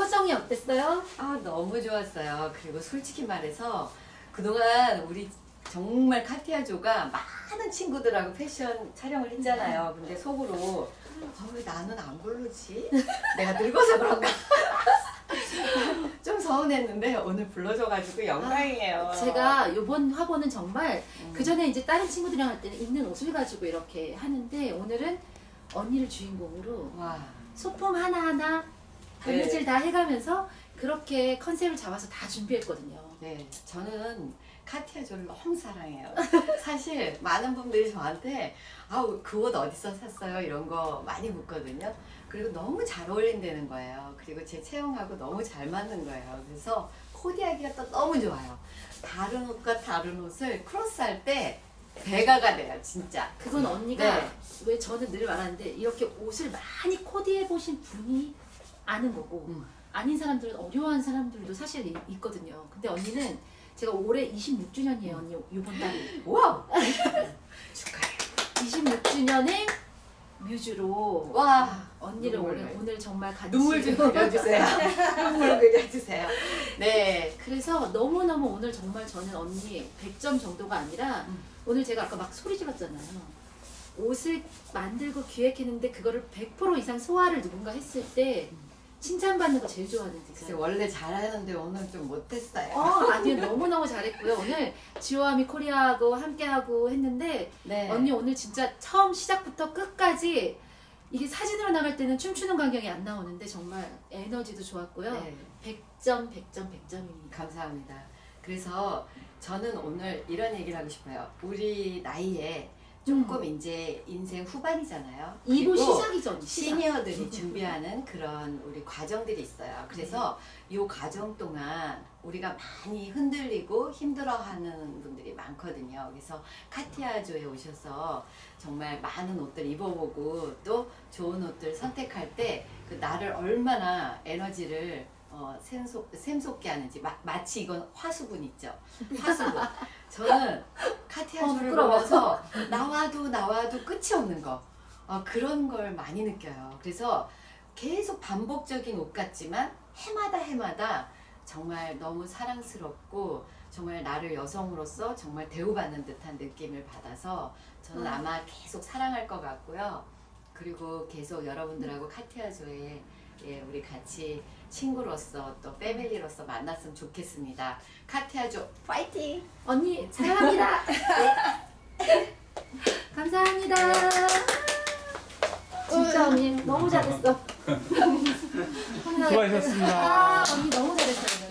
어땠어요? 아 너무 좋았어요. 그리고 솔직히 말해서 그동안 우리 정말 카티아조가 많은 친구들하고 패션 촬영을 했잖아요. 근데 속으로 아, 왜 나는 안 고르지? 내가 늙어서 그런가? 좀 서운했는데 오늘 불러줘가지고 영광이에요. 제가 이번 화보는 정말 음. 그 전에 이제 다른 친구들이랑 할 때는 입는 옷을 가지고 이렇게 하는데 오늘은 언니를 주인공으로 와 소품 하나하나 네. 바느질 다 해가면서 그렇게 컨셉을 잡아서 다 준비했거든요. 네, 저는 카티아조를 너무 사랑해요. 사실 많은 분들이 저한테 아우 그 옷 어디서 샀어요 이런 거 많이 묻거든요. 그리고 너무 잘 어울린다는 거예요. 그리고 제 체형하고 너무 잘 맞는 거예요. 그래서 코디하기가 또 너무 좋아요. 다른 옷과 다른 옷을 크로스할 때 배가가 돼요, 진짜. 그건 언니가 네. 왜 저는 늘 말하는데 이렇게 옷을 많이 코디해 보신 분이 아는 거고 음. 아닌 사람들은 어려워하는 사람들도 사실 이- 있거든요. 근데 언니는 제가 올해 26주년이에요, 언니 이번 달이. 와우! 축하해요. 26주년의 뮤즈로 와! 언니를 눈물 오늘, 나요. 오늘 정말 같이 눈물 좀 그려주세요. 눈물 그려주세요. 네. 그래서 너무너무 오늘 정말 저는 언니 100점 정도가 아니라 음. 오늘 제가 아까 막 소리 질렀잖아요. 옷을 만들고 기획했는데 그거를 100% 이상 소화를 누군가 했을 때 칭찬받는 거 제일 좋아하는 글쎄 디자인. 원래 잘하는데 오늘 좀 못했어요. 어, 아니요. 너무너무 잘했고요. 오늘 지오아미 코리아하고 함께하고 했는데 네. 언니 오늘 진짜 처음 시작부터 끝까지 이게 사진으로 나갈 때는 춤추는 광경이 안 나오는데 정말 에너지도 좋았고요. 네. 100점, 100점, 100점입니다. 감사합니다. 그래서 저는 오늘 이런 얘기를 하고 싶어요. 우리 나이에 조금 이제 인생 후반이잖아요. 음. 이부 그리고 시작이죠. 시작. 음. 시니어들이 준비하는 그런 우리 과정들이 있어요. 그래서 네. 이 과정 동안 우리가 많이 흔들리고 힘들어하는 분들이 많거든요. 그래서 카티아조에 오셔서 정말 많은 옷들 입어보고 또 좋은 옷들 선택할 때 그 나를 얼마나 에너지를 어, 샘솟, 샘솟게 하는지 마, 마치 이건 화수분 있죠. 화수분. 저는 어, 카티아조를 부끄러워. 보면서 나와도 나와도 끝이 없는 거 어, 그런 걸 많이 느껴요. 그래서 계속 반복적인 옷 같지만 해마다 해마다 정말 너무 사랑스럽고 정말 나를 여성으로서 정말 대우받는 듯한 느낌을 받아서 저는 음. 아마 계속 사랑할 것 같고요. 그리고 계속 여러분들하고 카티아조에 예, 우리 같이 친구로서 또 패밀리로서 만났으면 좋겠습니다. 카티아조 파이팅! 언니 사랑합니다. 네. 감사합니다. 어, 진짜 언니 너무 잘했어. 수고하셨습니다. 아, 언니 너무 잘했어요.